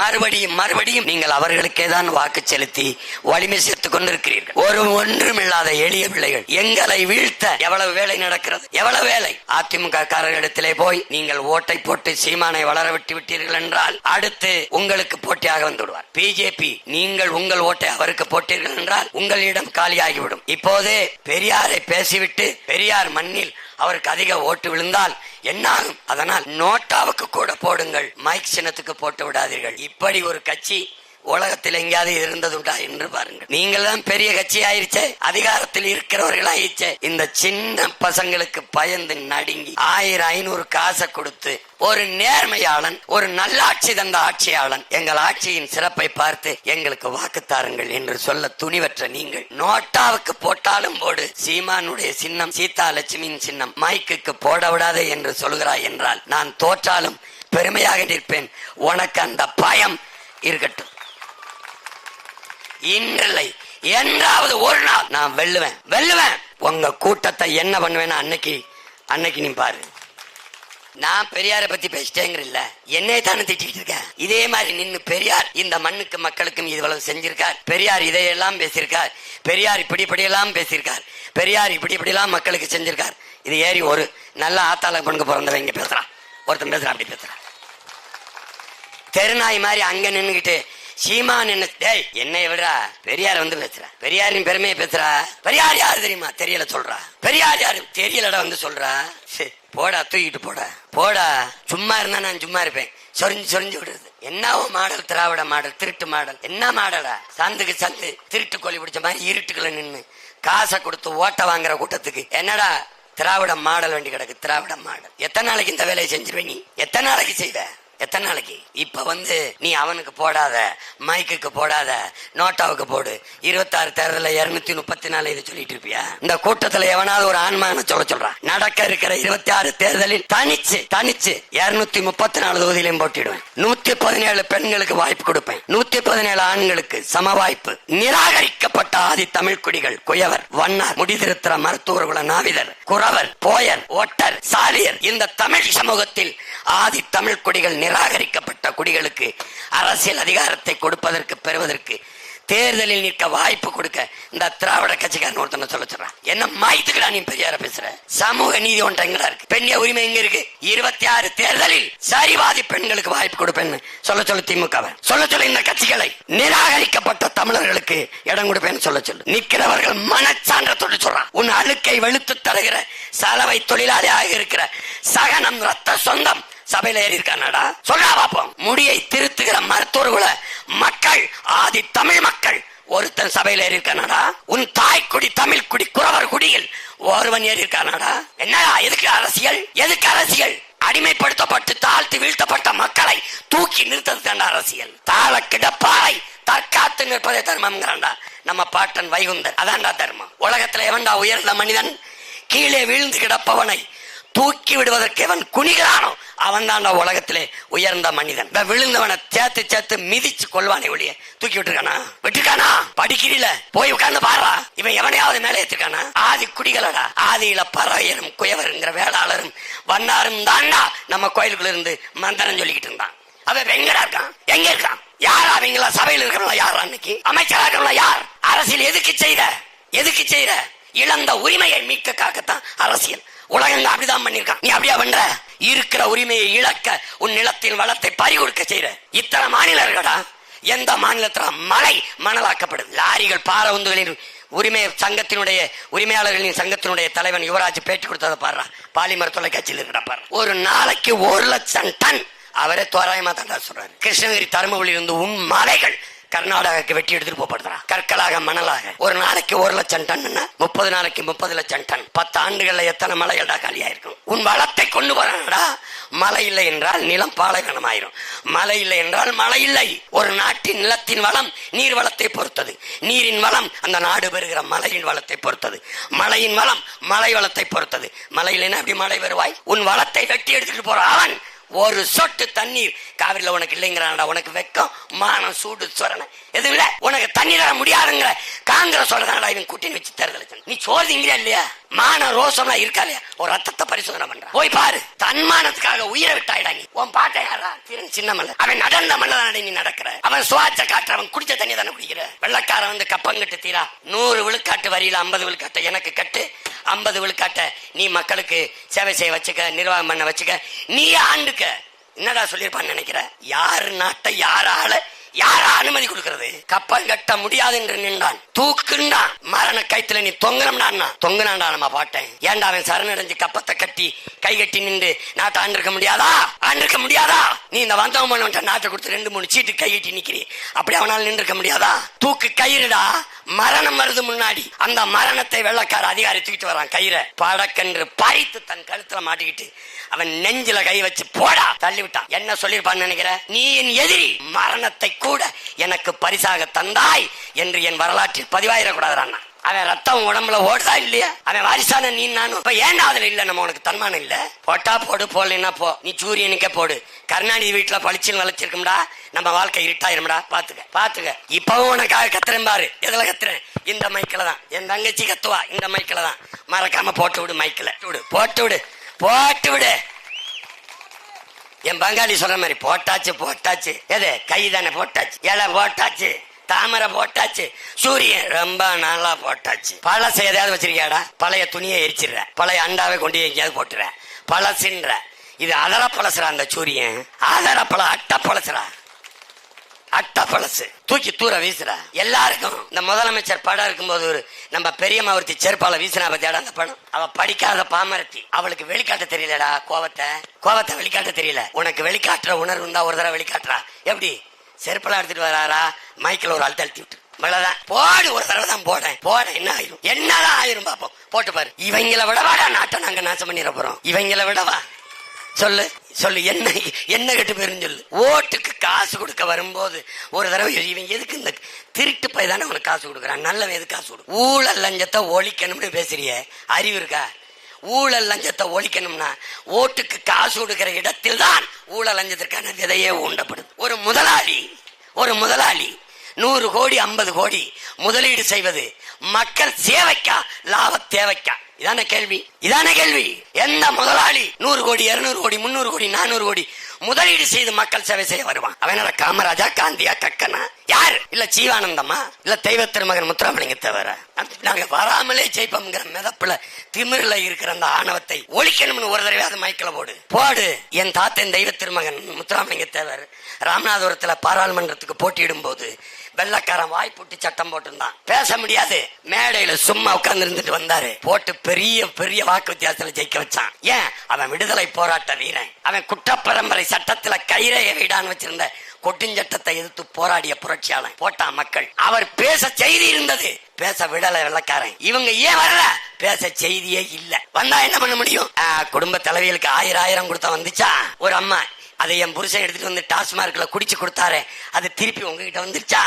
மறுபடியும் மறுபடியும் நீங்கள் அவர்களுக்கே தான் வாக்கு செலுத்தி வலிமை சேர்த்துக் கொண்டிருக்கிறீர்கள். ஒரு ஒன்றுமில்லாத எளிய பிள்ளைகள் எங்களை வீழ்த்த எவ்வளவு வேலை நடக்கிறது? எவ்வளவு வேலை? அதிமுக காரர்களிடத்திலே போய் நீங்கள் ஓட்டை போட்டு சீமானை வளர விட்டு விட்டீர்கள் என்றால் அடுத்து உங்களுக்கு போட்டியாக வந்துவிடுவார் பிஜேபி நீங்கள் உங்கள் ஓட்டை அவருக்கு போட்டீர்கள் என்றால் உங்களிடம் காலியாகிவிடும். இப்போதே பெரியாரை பேசிவிட்டு பெரியார் மண்ணில் அவருக்கு அதிக ஓட்டு விழுந்தால் என்னாகும்? அதனால் நோட்டாவுக்கு கூட போடுங்கள். மைக் சின்னத்துக்கு போட்டு விடாதீர்கள். இப்படி ஒரு கட்சி உலகத்தில் எங்கேயாவது இருந்ததுண்டா என்று பாருங்கள் நீங்கள் தான் பெரிய கட்சி ஆயிருச்சே அதிகாரத்தில் இருக்கிறவர்கள் ஆயிடுச்சே இந்த சின்ன பசங்களுக்கு பயந்து நடுங்கி ஆயிரம் ஐநூறு காசை கொடுத்து ஒரு நேர்மையாளன் ஒரு நல்லாட்சி தந்த ஆட்சியாளன் எங்கள் ஆட்சியின் சிறப்பை பார்த்து எங்களுக்கு வாக்கு தாருங்கள் என்று சொல்ல துணிவற்ற நீங்கள். நோட்டாவுக்கு போட்டாலும் போடு சீமானுடைய சின்னம் சீதா லட்சுமியின் சின்னம் மைக்குக்கு போட விடாதே என்று சொல்கிறாய் என்றால் நான் தோற்றாலும் பெருமையாக நிற்பேன். உனக்கு அந்த பயம் இருக்கட்டும். இன்றில்லை என்றாவது ஒரு நாள் நான் வெல்லுவேன். வெல்லுவேன். உங்க கூட்டத்தை என்ன பண்ணுவேன்னு அன்னைக்கு அன்னைக்கு நீ பாரு. நான் பெரியார பத்தி பேசிட்டேங்கிறல்ல என்னே தானே திட்டிட்டு இருக்கேன். இதே மாதிரி நின்னு பெரியார் இந்த மண்ணுக்கு மக்களுக்கும் இவ்வளவு செஞ்சிருக்கார். பெரியார் இதையெல்லாம் பேசியிருக்கார். பெரியார் இப்படி இப்படியெல்லாம் பேசியிருக்கார். பெரியார் இப்படி இப்படியெல்லாம் மக்களுக்கு செஞ்சிருக்கார். இது ஏறி ஒரு நல்ல ஆத்தாள பண்ணுக்கு பிறந்தவங்க பேசுறான். ஒருத்தன் பேசுறான் அப்படி பேசுறான். தெருநாய் மாதிரி அங்க நின்னுகிட்டு சீமான் என்ன டேய் என்னை விடுறா? பெரியார் வந்து பேசுற. பெரியாரின் பெருமையை பேசுறா? பெரியார் யாரு தெரியுமா? தெரியல சொல்றா. பெரியார் யாரு? தெரியலடா வந்து சொல்றா. சரி போடா தூக்கிட்டு போடா. போடா. சும்மா இருந்தா நான் சும்மா இருப்பேன். சொரிஞ்சு சொரிஞ்சு விடுறது. என்னவோ மாடல்? திராவிட மாடல் திருட்டு மாடல். என்ன மாடலா? சந்துக்கு சந்து திருட்டு கோழி பிடிச்ச மாதிரி இருட்டுக்குள்ள நின்று காசை கொடுத்து ஓட்ட வாங்குற கூட்டத்துக்கு. என்னடா? திராவிட மாடல் வண்டி கிடக்கு திராவிட மாடல். எத்தனை நாளைக்கு இந்த வேலையை செஞ்சிருவே நீ? எத்தனை நாளைக்கு செய்வ? எத்தனை நாளைக்கு? இப்ப வந்து நீ அவனுக்கு போடாத மைக்குக்கு போடாத நோட்டாவுக்கு போடு. இருபத்தாறு தேர்தல இருநூத்தி முப்பத்தி நாலு இது சொல்லிட்டு இருப்பியா? இந்த கூட்டத்துல எவனாவது ஒரு ஆன்மான சொல்ல சொல்றான். நடக்க இருக்கிற இருபத்தி ஆறு தேர்தலில் தனிச்சு தனிச்சு இருநூத்தி முப்பத்தி நாலு தொகுதியிலையும் போட்டிடுவேன். நூத்தி பதினேழு பெண்களுக்கு வாய்ப்பு கொடுப்பேன். நூத்தி பதினேழு ஆண்களுக்கு சம வாய்ப்பு நிராகரிக்கப்பட்ட ஆதி தமிழ் குடிகள் குயவர் வண்ணார் முடிதிருத்திர மருத்துவர் குல நாவிதர் குறவர் போயர் ஒட்டர் சாலியர் இந்த தமிழ் சமூகத்தில் ஆதி தமிழ் குடிகள் நிராகரிக்கப்பட்ட குடிகளுக்கு அரசியல் அதிகாரத்தை கொடுப்பதற்கு பெறுவதற்கு தேர்தலில் நிற்க வாய்ப்பு கொடுக்க இந்த திராவிட கட்சிக்காரன் ஒருத்தனை சொல்ல சொல்றான். என்ன மாய்த்துக்கடா நீ பெரியார பேசுற? சமூக நீதி ஒன்று எங்கடா இருக்கு? பெண்ணிய உரிமை எங்க இருக்கு? இருபத்தி ஆறு தேர்தலில் சரிவாதி பெண்களுக்கு வாய்ப்பு கொடுப்பேன்னு சொல்ல சொல்லு திமுக சொல்ல சொல்லு இந்த கட்சிகளை. நிராகரிக்கப்பட்ட தமிழர்களுக்கு இடம் கொடுப்பேன்னு சொல்ல சொல்லு. நிற்கிறவர்கள் மனச்சான்றத்தோடு சொல்றான். உன் அழுக்கை வெளுத்து தருகிற சலவை தொழிலாளியாக இருக்கிற சகனம் ரத்த சொந்தம் சபையில ஏறி இருக்கானடா? சொல்றா பாப்போம். முடியை திருத்துகிற மருத்துவர்களை மக்கள் ஆதி தமிழ் மக்கள் ஒருத்தன் சபையில ஏறி இருக்கானடா? உன் தாய்க்குடி தமிழ் குடி குறவர் குடியில் ஒருவன் ஏறி இருக்கானடா? என்னடா எதுக்கு அரசியல்? எதுக்கு அரசியல்? அடிமைப்படுத்தப்பட்டு தாழ்த்து வீழ்த்தப்பட்ட மக்களை தூக்கி நிறுத்தது அரசியல். தாழ கிடப்பாறை தற்காத்து நிற்பதே தர்மம்ங்கிறான்டா. நம்ம பாட்டன் வைகுந்தர். அதான்டா தர்மம். உலகத்துல எவன்டா உயர்ந்த மனிதன்? கீழே வீழ்ந்து கிடப்பவனை தூக்கி விடுவதற்கு அவன் குனிகிறானோ அவன் தான் உலகத்திலே உயர்ந்த மனிதன். விழுந்தவனை சேர்த்து சேர்த்து மிதிச்சு கொள்வானே ஒழிய. தூக்கி விட்டுருக்கானா? விட்டுருக்கானா? படிக்கிறீல? போய் உட்கார்ந்து பாரா இவன் எவனையாவது மேலே ஏத்திருக்கானா? ஆதி குடிகளடா. ஆதியில பறவையரும் குயவருங்கிற வேளாளரும் வண்ணாரும் தாண்டா நம்ம கோயிலுக்குள்ள இருந்து மந்திரம் சொல்லிக்கிட்டு இருந்தான். அவன் எங்கடா இருக்கான்? எங்க இருக்கான்? யார் அவங்களா சபையில் இருக்கிறவங்களா யார் அன்னைக்கு அமைச்சரா இருக்கிறவங்களா யார்? அரசியல் எதுக்கு செய்த? எதுக்கு செய்த? இழந்த உரிமையை மீட்க காக்கத்தான் அரசியல். உலகம் அப்படிதான் பண்ணிருக்கான் நீ அப்படியா பண்ற? இருக்கிற உரிமையை இழக்க உன் நிலத்தின் வளத்தை பறி கொடுக்க செய்யற இத்தனை மாநிலம் இருக்கடா எந்த மாநிலத்துல? மலை மணலாக்கப்படுது. லாரிகள் பாரவுந்துகளின் உரிமை சங்கத்தினுடைய உரிமையாளர்களின் சங்கத்தினுடைய தலைவன் யுவராஜ் பேட்டி கொடுத்ததை பாடுறான் பாலிமர் தொலைக்காட்சியில் இருக்கிற பாரு. ஒரு நாளைக்கு ஒரு லட்சம் டன். அவரே தோராயமா தான் சொல்றாரு. கிருஷ்ணகிரி தருமபுரியில் இருந்து உன் மலைகள் கர்நாடகாக்கு வெட்டி எடுத்துட்டு போப்படுறான் கற்களாக மணலாக. ஒரு நாளைக்கு ஒரு லட்சம் டன் முப்பது நாளைக்கு முப்பது லட்சம் டன். பத்து ஆண்டுகள்ல எத்தனை மலைகள்டா காலியா இருக்கும் உன் வளத்தை கொண்டு போறானடா மழை இல்லை என்றால் நிலம் பாலைவனம் ஆயிரும் மழை இல்லை என்றால் மழை இல்லை. ஒரு நாட்டின் நிலத்தின் வளம் நீர் வளத்தை பொறுத்தது. நீரின் வளம் அந்த நாடு பெறுகிற மலையின் வளத்தை பொறுத்தது. மழையின் வளம் மலை வளத்தை பொறுத்தது. மழை இல்லைன்னா அப்படி மழை வருவாய்? உன் வளத்தை வெட்டி எடுத்துட்டு போற அவன். ஒரு சொட்டு தண்ணீர். காவிரியில உனக்கு இல்லைங்கிறான்டா உனக்கு வெக்கம் மானம் சூடு சொரணை. எதுவும் இல்ல. உனக்கு தண்ணி தர முடியாதுங்கிற காங்கிரஸ் சொல்றதாடா இவன் கூட்டணி வச்சு தேர்தல் நீ சோதிங்கிறியா இல்லையா? மான ரோசம்லாம் இருக்கா இல்லையா? ஒரு ரத்தத்தை பரிசோதனை பண்ற போய் பாரு. தன்மானத்துக்காக உயிரை விட்டாயிடா நீ. உன் பாட்டை யாரா சின்னமல்ல சின்ன மல்ல. அவன் நடந்த மல்ல நீ நடக்கிற. அவன் சுவாச்ச காற்று அவன் குடி தானே குடிக்கிற வெள்ளக்காரன் வந்து கப்பங்கிட்டு தீரா. நூறு விழுக்காட்டு வரியில ஐம்பது விழுக்காட்டை எனக்கு கட்டு. ஐம்பது விழுக்காட்டை நீ மக்களுக்கு சேவை செய்ய வச்சுக்க நிர்வாகம் பண்ண வச்சுக்க. நீ ஆண்டுக்க. என்னடா சொல்லியிருப்பான்னு நினைக்கிற? யாரு நாட்டை யாரால யார அனுமதி கொடுக்கிறது? கப்பல் கட்ட முடியாது என்று நின்றான். தூக்குண்டா மரண கைத்துல நீ தொங்கணும்னா தொங்குனான்டா நம்ம பாட்டேன் ஏன்டா அவன் சரணடைஞ்சு கப்பத்தை கட்டி கை கட்டி நின்று நாட்டை ஆண்டிருக்க முடியாதா? ஆண்டிருக்க முடியாதா? நீ இந்த வந்தவன் பண்ண நாட்டை கொடுத்து ரெண்டு மூணு சீட்டு கை கட்டி நிக்கிறீ. அப்படி அவனால் நின்றுக்க முடியாதா? தூக்கு கயிறுடா. மரணம் வருது முன்னாடி. அந்த மரணத்தை வெள்ளக்கார அதிகாரி தூக்கிட்டு வரான் கயிறை. படக்கென்று பறித்து தன் கழுத்துல மாட்டிக்கிட்டு அவன் நெஞ்சில கை வச்சு போடா தள்ளி விட்டான் என்ன சொல்லிருப்பான்னு நினைக்கிற? நீ என் எதிரி. மரணத்தை கூட எனக்கு பரிசாக தந்தாய் என்று என் வரலாற்றில் பதிவாயிடக்கூடாது அவன் ரத்தம் உடம்புல ஓடுதா இல்லையா? அவன் வாரிசான நீ நானும் இப்ப ஏன்டா அதுல இல்ல? நம்ம உனக்கு தன்மானம் இல்ல. போட்டா போடு போடலைன்னா போ. நீ சூரியனுக்கே போடு. கருணாநிதி வீட்டுல பளிச்சுன்னு வளைச்சிருக்கும்டா நம்ம வாழ்க்கை இருட்டாயிரும்டா. பாத்துக்க பாத்துக்க. இப்பவும் உனக்காக கத்துறேன் பாரு. எதுல கத்துறேன்? இந்த மைக்கில தான். என் தங்கச்சி கத்துவா. இந்த மைக்கில தான். மறக்காம போட்டு விடு மைக்கில விடு. போட்டு விடு. போட்டு விடு. என் பங்காளி சொல்ற மாதிரி போட்டாச்சு போட்டாச்சு. எது? கை தானே போட்டாச்சு. இலை போட்டாச்சு. தாமரை போட்டாச்சு. சூரியன் ரொம்ப நல்லா போட்டாச்சு. பழசை எதையாவது வச்சிருக்கியாடா? பழைய துணியை எரிச்சிடுற. பழைய அண்டாவை கொண்டு எங்கேயாவது போட்டுற. பழசுன்ற. இது அதர பழசுரா அந்த சூரியன். அதர பழ அட்ட பழசுரா அட்ட பழசு. தூக்கி தூர வீசுற எல்லாருக்கும். இந்த முதலமைச்சர் படம் இருக்கும்போது ஒரு நம்ம பெரியம்மா ஒருத்தி செருப்பால வீசினா பத்தியாடா அந்த படம்? அவ படிக்காத பாமரத்தி. அவளுக்கு வெளிக்காட்ட தெரியலடா கோவத்தை. கோவத்தை வெளிக்காட்ட தெரியல. உனக்கு வெளிக்காட்டுற உணர்வு இருந்தா ஒரு தடவை வெளிக்காட்டுறா. எப்படி? செருப்பெல்லாம் எடுத்துட்டு வராரா? மைக்கில் ஒரு ஆள் தழுத்தி விட்டு. இவ்வளவுதான். போடு ஒரு தடவை தான் போடேன் போட என்ன ஆயிரும்? என்னதான் ஆயிரும் பாப்போம். போட்டு பாரு. இவங்களை விடவாடா நாட்டை நாங்க நாசம் பண்ணிட போறோம். இவங்களை விடவா? சொல்லு சொல்லு என்ன என்ன கெட்டு போயிரும் சொல்லு. ஓட்டுக்கு காசு கொடுக்க வரும்போது ஒரு தடவை இவன் எதுக்கு இந்த திருட்டு போய் தானே உனக்கு காசு கொடுக்குறான்? நல்லவன் எதுக்கு காசு கொடு? ஊழல் லஞ்சத்தை ஒழிக்கணும்னு பேசுறிய. அறிவு இருக்கா? ஊழல் லஞ்சத்தை ஒழிக்கணும்னா ஓட்டுக்கு காசு கொடுக்கிற இடத்தில் தான் ஊழல் லஞ்சத்திற்கான விதையே ஊண்டப்படுது. ஒரு முதலாளி ஒரு முதலாளி நூறு கோடி ஐம்பது கோடி முதலீடு செய்வது மக்கள் சேவைக்கா லாப தேவைக்கா? இதான கேள்வி. இதான கேள்வி. எந்த முதலாளி நூறு கோடி இருநூறு கோடி முன்னூறு கோடி நானூறு கோடி முதலீடு செய்து மக்கள் சேவை செய்ய வருவான்? அவனோட காமராஜா காந்தியா கக்கனா? யார்? இல்ல ஜீவானந்தமா? இல்ல தெய்வ திருமகன் முத்துராமலிங்க தவிர? நாங்க வராமலே ஜெயிப்போம்ங்கிற மிதப்புல திமிரில இருக்கிற அந்த ஆணவத்தை ஒழிக்கணும்னு ஒரு தடவை அது மைக்கில் போடு. போடு. என் தாத்தன் தெய்வ திருமகன் முத்துராமலிங்க தேவர் ராமநாதபுரத்துல பாராளுமன்றத்துக்கு போட்டியிடும் போது வெள்ளக்காரன் வாய் போட்டு சட்டம் போட்டிருந்தான். பேச முடியாது. மேடையில சும்மா உட்கார்ந்து இருந்துட்டு வந்தாரு. போட்டு பெரிய பெரிய வாக்கு வித்தியாசத்துல ஜெயிக்க வச்சான். ஏன்? அவன் விடுதலை போராட்ட வீரன். அவன் குற்றப்பரம்பரை சட்டத்துல கைரேக வீடான்னு வச்சிருந்த கொட்டுஞ்சட்டத்தை எதிர்த்து போராடிய புரட்சியாளன். போட்டான் மக்கள். அவர் பேச செய்தி இருந்தது. பேச விடல வெள்ளக்காரன். இவங்க ஏன் வரல? பேச செய்தியே இல்ல. வந்தா என்ன பண்ண முடியும்? குடும்ப தலைவிகளுக்கு ஆயிரம் ஆயிரம் கொடுத்தா வந்துச்சா? ஒரு அம்மா அதை என் புருஷன் எடுத்துட்டு வந்து டாஸ்மார்க்ல குடிச்சு கொடுத்தாரு அது திருப்பி உங்ககிட்ட வந்துருச்சா?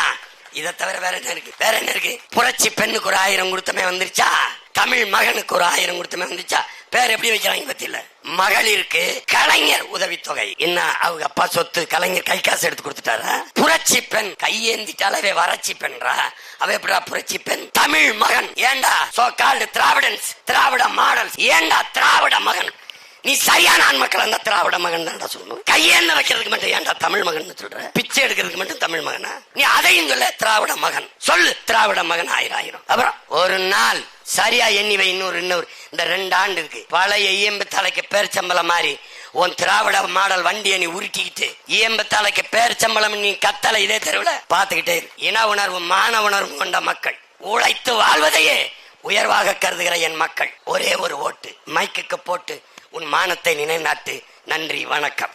இதை தவிர வேற என்ன இருக்கு? வேற என்ன இருக்கு? புரட்சி பெண்ணுக்கு ஒரு ஆயிரம் கொடுத்தமே வந்துருச்சா? தமிழ் மகனுக்கு ஒரு ஆயிரம் கொடுத்தமே வந்துருச்சா? பேர் எப்படி வைக்கிறாங்க பத்தியில? மகளிருக்கு கலைஞர் உதவித்தொகை. என்ன அவங்க அப்பா சொத்து கலைஞர் கை காசு எடுத்து கொடுத்துட்டாரா? புரட்சி பெண் கையேந்திட்டாலே வறட்சி பெண்றா. அவ எப்படா புரட்சி பெண்? தமிழ் மகன். ஏண்டா? So called Dravidians Dravida models. ஏண்டா திராவிட மகன்? நீ சரியான ஆண் மக்கள் அந்த திராவிட மகன் தான்டா சொல்லணும். கையேந்த வைக்கிறதுக்கு மட்டும் ஏன்டா தமிழ் மகன் சொல்ற? பிச்சை எடுக்கிறதுக்கு மட்டும் தமிழ் மகனா? நீ அதையும் சொல்ல திராவிட மகன். சொல்லு திராவிட மகன் ஆயிரம் ஆயிரம் அப்புறம் ஒரு நாள் சரியா எண்ணி வை இன்னொரு இன்னொரு. இந்த ரெண்டு ஆண்டு இருக்கு பழைய இயம்பு தலைக்கு பேர்ச்சம்பளம் மாதிரி உன் திராவிட மாடல் வண்டியை நீ உருட்டிக்கிட்டு இயம்பு தலைக்கு பேர்ச்சம்பளம் நீ கத்தலை இதே தெருவில் பார்த்துக்கிட்டே இன உணர்வு மான உணர்வு கொண்ட மக்கள். உழைத்து வாழ்வதையே உயர்வாக கருதுகிற என் மக்கள். ஒரே ஒரு ஓட்டு. மைக்குக்கு போட்டு உன் மானத்தை நினைநாட்டு. நன்றி வணக்கம்.